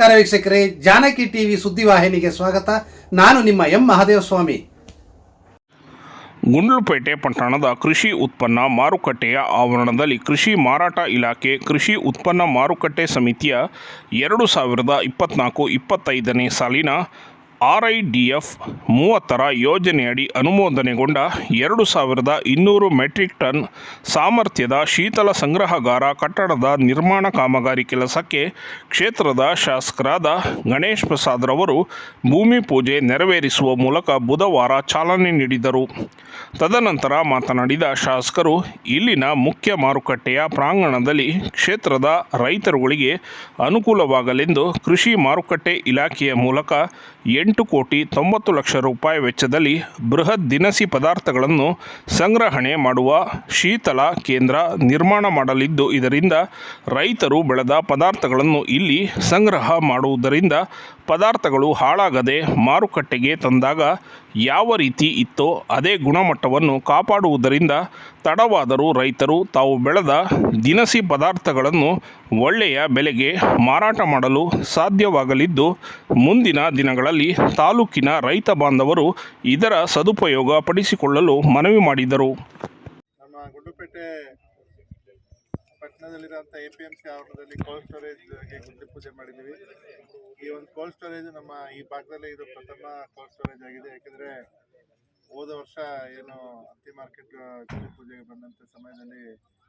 ವೀಕ್ಷಕರೇ, ಜಾನಕಿ ಟಿವಿ ಸುದ್ದಿವಾಹಿನಿಗೆ ಸ್ವಾಗತ. ನಾನು ನಿಮ್ಮ ಎಂ ಮಹದೇವಸ್ವಾಮಿ. ಗುಂಡ್ಲುಪೇಟೆ ಪಟ್ಟಣದ ಕೃಷಿ ಉತ್ಪನ್ನ ಮಾರುಕಟ್ಟೆಯ ಆವರಣದಲ್ಲಿ ಕೃಷಿ ಮಾರಾಟ ಇಲಾಖೆ, ಕೃಷಿ ಉತ್ಪನ್ನ ಮಾರುಕಟ್ಟೆ ಸಮಿತಿಯ ಎರಡು ಸಾವಿರದ ಇಪ್ಪತ್ನಾಲ್ಕು ಇಪ್ಪತ್ತೈದನೇ ಸಾಲಿನ ಆರ್ ಐ ಡಿ ಎಫ್ ಮೂವತ್ತರ ಯೋಜನೆಯಡಿ ಅನುಮೋದನೆಗೊಂಡ ಎರಡು ಸಾವಿರದ ಇನ್ನೂರು ಮೆಟ್ರಿಕ್ ಟನ್ ಸಾಮರ್ಥ್ಯದ ಶೀತಲ ಸಂಗ್ರಹಗಾರ ಕಟ್ಟಡದ ನಿರ್ಮಾಣ ಕಾಮಗಾರಿ ಕೆಲಸಕ್ಕೆ ಕ್ಷೇತ್ರದ ಶಾಸಕರಾದ ಗಣೇಶ್ ಪ್ರಸಾದ್ರವರು ಭೂಮಿ ಪೂಜೆ ನೆರವೇರಿಸುವ ಮೂಲಕ ಬುಧವಾರ ಚಾಲನೆ ನೀಡಿದರು. ತದನಂತರ ಮಾತನಾಡಿದ ಶಾಸಕರು, ಇಲ್ಲಿನ ಮುಖ್ಯ ಮಾರುಕಟ್ಟೆಯ ಪ್ರಾಂಗಣದಲ್ಲಿ ಕ್ಷೇತ್ರದ ರೈತರುಗಳಿಗೆ ಅನುಕೂಲವಾಗಲೆಂದು ಕೃಷಿ ಮಾರುಕಟ್ಟೆ ಇಲಾಖೆಯ ಮೂಲಕ ಎಂಟು ಕೋಟಿ ತೊಂಬತ್ತು ಲಕ್ಷ ರೂಪಾಯಿ ವೆಚ್ಚದಲ್ಲಿ ಬೃಹತ್ ದಿನಸಿ ಪದಾರ್ಥಗಳನ್ನು ಸಂಗ್ರಹಣೆ ಮಾಡುವ ಶೀತಲ ಕೇಂದ್ರ ನಿರ್ಮಾಣ ಮಾಡಲಿದ್ದು ಇದರಿಂದ ರೈತರು ಬೆಳೆದ ಪದಾರ್ಥಗಳನ್ನು ಇಲ್ಲಿ ಸಂಗ್ರಹ ಮಾಡುವುದರಿಂದ ಪದಾರ್ಥಗಳು ಹಾಳಾಗದೆ ಮಾರುಕಟ್ಟೆಗೆ ತಂದಾಗ ಯಾವ ರೀತಿ ಇತ್ತೋ ಅದೇ ಗುಣಮಟ್ಟವನ್ನು ಕಾಪಾಡುವುದರಿಂದ ತಡವಾದರೂ ರೈತರು ತಾವು ಬೆಳೆದ ದಿನಸಿ ಪದಾರ್ಥಗಳನ್ನು ಒಳ್ಳೆಯ ಬೆಲೆಗೆ ಮಾರಾಟ ಮಾಡಲು ಸಾಧ್ಯವಾಗಲಿದ್ದು ಮುಂದಿನ ದಿನಗಳಲ್ಲಿ ತಾಲೂಕಿನ ರೈತ ಬಾಂಧವರು ಇದರ ಸದುಪಯೋಗ ಪಡಿಸಿಕೊಳ್ಳಲು ಮನವಿ ಮಾಡಿದರು. ನಮ್ಮ ಗುಂಡುಪೇಟೆ ಪಟ್ಟಣದಲ್ಲಿರುವಂಥ ಎ ಪಿ ಎಂ ಸಿ ಆವರಣದಲ್ಲಿ ಕೋಲ್ಡ್ ಸ್ಟೋರೇಜ್ಗೆ ಗುಂಡಿ ಪೂಜೆ ಮಾಡಿದ್ದೀವಿ. ಈ ಒಂದು ಕೋಲ್ಡ್ ಸ್ಟೋರೇಜ್ ನಮ್ಮ ಈ ಭಾಗದಲ್ಲಿ ಇದು ಪ್ರಥಮ ಕೋಲ್ಡ್ ಸ್ಟೋರೇಜ್ ಆಗಿದೆ. ಯಾಕೆಂದರೆ ಹೋದ ವರ್ಷ ಏನು ಹತ್ತಿ ಮಾರ್ಕೆಟ್ ಗುಂಡಿ ಪೂಜೆಗೆ ಬಂದಂಥ ಸಮಯದಲ್ಲಿ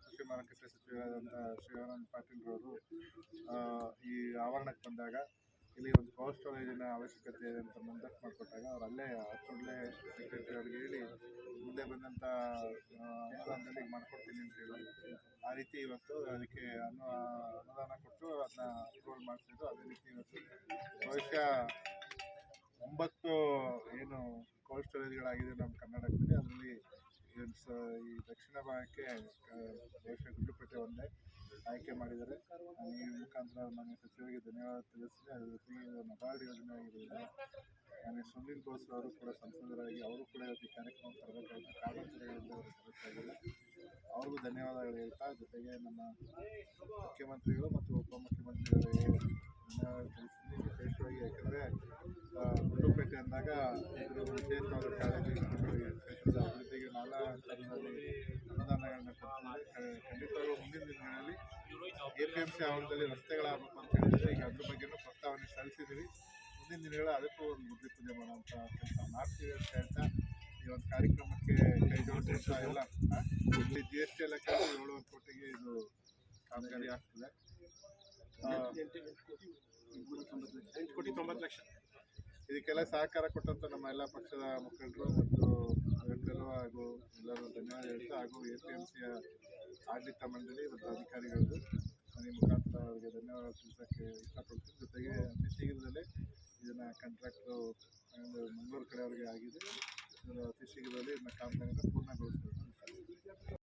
ಕೃಷಿ ಮಾರುಕಟ್ಟೆ ಸಚಿವರಾದಂಥ ಶಿವಾನಂದ ಪಾಟೀಲ್ರವರು ಈ ಆವರಣಕ್ಕೆ ಬಂದಾಗ ಇಲ್ಲಿ ಒಂದು ಕೋಲ್ಡ್ ಸ್ಟೋರೇಜಿನ ಅವಶ್ಯಕತೆ ಇದೆ ಅಂತ ಮುಂದಕ್ಕೆ ಮಾಡಿಕೊಟ್ಟಾಗ ಅವ್ರು ಅಲ್ಲೇ ಹತ್ತೊಳ್ಳೆ ಸೆಕ್ರೆಟರಿ ಅವ್ರಿಗೆ ಹೇಳಿ, ಮುಂದೆ ಬಂದಂಥ ಅನುದಾನದಲ್ಲಿ ಮಾಡ್ಕೊಡ್ತೀನಿ ಅಂತ ಹೇಳಿ. ಆ ರೀತಿ ಇವತ್ತು ಅದಕ್ಕೆ ಅನು ಅನುದಾನ ಕೊಟ್ಟು ಅದನ್ನ ಅಪ್ರೂವಲ್ ಮಾಡ್ತಿದ್ರು ಅದೇ ರೀತಿ ಇವತ್ತು ಬಹುಶಃ ಒಂಬತ್ತು ಏನು ಕೋಲ್ಡ್ ಸ್ಟೋರೇಜ್ಗಳಾಗಿದೆ ನಮ್ಮ ಕರ್ನಾಟಕದಲ್ಲಿ ಅದರಲ್ಲಿ ಈ ದಕ್ಷಿಣ ಭಾಗಕ್ಕೆ ಬಹುಶಃ ಗುಂಡ್ಲುಪೇಟೆ ಒಂದೇ ಆಯ್ಕೆ ಮಾಡಿದ್ದಾರೆ. ಈ ಮುಖಾಂತರ ಮಾನ್ಯ ಸಚಿವರಿಗೆ ಧನ್ಯವಾದ ತಿಳಿಸಿದೆ ಅದರ ಜೊತೆಗೆ ನಬಾರ್ಡ್ ಯೋಜನೆ ಆಗಿರೋದ್ರಿಂದ ಮಾನ್ಯ ಸುನಿಲ್ ಬೋಸ್ ಅವರು ಕೂಡ ಸಂಸದರಾಗಿ, ಅವರು ಕೂಡ ಇವತ್ತು ಕಾರ್ಯಕ್ರಮ ತರಬೇಕಾಗಿತ್ತು ಕಾರಣಾಂತರಗಳಿಂದ ಅವರು ತರಬೇಕಾಗಿಲ್ಲ ಅವ್ರಿಗೂ ಧನ್ಯವಾದಗಳು ಹೇಳ್ತಾ, ಜೊತೆಗೆ ನಮ್ಮ ಮುಖ್ಯಮಂತ್ರಿಗಳು ಮತ್ತು ಉಪಮುಖ್ಯಮಂತ್ರಿಗಳಿಗೆ ಧನ್ಯವಾದ ತಿಳಿಸ್ತೀನಿ. ವಿಶೇಷವಾಗಿ ಯಾಕೆಂದರೆ ಗುಂಡ್ಲುಪೇಟೆ ಅಂದಾಗ ವಿಶೇಷವಾದ ಕಾಳಜಿ ನಮ್ಮಗಳಿಗೆ ಅನುದಾನಗಳನ್ನು ಖಂಡಿತವಾಗ್ಲೂ ಮುಂದಿನ ದಿನಗಳಲ್ಲಿ ಎ ಪಿ ಎಂ ಸಿ ಆವರಣದಲ್ಲಿ ರಸ್ತೆಗಳಾಗಬೇಕು ಅಂತ ಹೇಳಿದ್ರೆ ಈಗ ಅದ್ರ ಬಗ್ಗೆನೂ ಪ್ರಸ್ತಾವನೆ ಸಲ್ಲಿಸಿದ್ದೀವಿ. ಮುಂದಿನ ದಿನಗಳ ಅದಕ್ಕೂ ಒಂದು ಬುದ್ಧಿ ಪೂಜೆ ಮಾಡುವಂಥ ಕೆಲಸ ಮಾಡ್ತೀವಿ ಅಂತ ಹೇಳ್ತಾ ಈ ಒಂದು ಕಾರ್ಯಕ್ರಮಕ್ಕೆ ಕೈ ಜೋಡಿಸಿದ ಎಲ್ಲ ಇಲ್ಲಿ ಜಿ ಎಸ್ ಟಿ ಕಳೆದು ಏಳುವರೆ ಕೋಟಿಗೆ ಇದು ಕಾಮಗಾರಿ ಆಗ್ತದೆ. ಎಂಟು ಕೋಟಿ ತೊಂಬತ್ತು ಲಕ್ಷ. ಇದಕ್ಕೆಲ್ಲ ಸಹಕಾರ ಕೊಟ್ಟಂತ ನಮ್ಮ ಎಲ್ಲ ಪಕ್ಷದ ಮುಖಂಡರು ಮತ್ತು ಅಗತ್ಯರು ಹಾಗೂ ಎಲ್ಲರೂ ಧನ್ಯವಾದ ಹೇಳ್ತಾ ಹಾಗೂ ಎ ಪಿ ಎಂ ಸಿಯ ಆಡಳಿತ ಮಂಡಳಿ ಮತ್ತು ಅಧಿಕಾರಿಗಳು ಮನೆ ಮುಖಾಂತರ ಅವರಿಗೆ ಧನ್ಯವಾದ ತಿಳಿಸೋಕ್ಕೆ ಇಷ್ಟಪಡ್ತೀನಿ. ಜೊತೆಗೆ ಅತಿ ಶೀಘ್ರದಲ್ಲೇ ಇದನ್ನು ಕಾಂಟ್ರಾಕ್ಟು ಮಂಗಳೂರು ಕಡೆಯವರಿಗೆ ಆಗಿದೆ. ಇದರ ಅತಿ ಶೀಘ್ರದಲ್ಲಿ ಇದನ್ನ ಕಾಮಗಾರಿಯನ್ನು ಪೂರ್ಣಗೊಳಿಸ್ತೀವಿ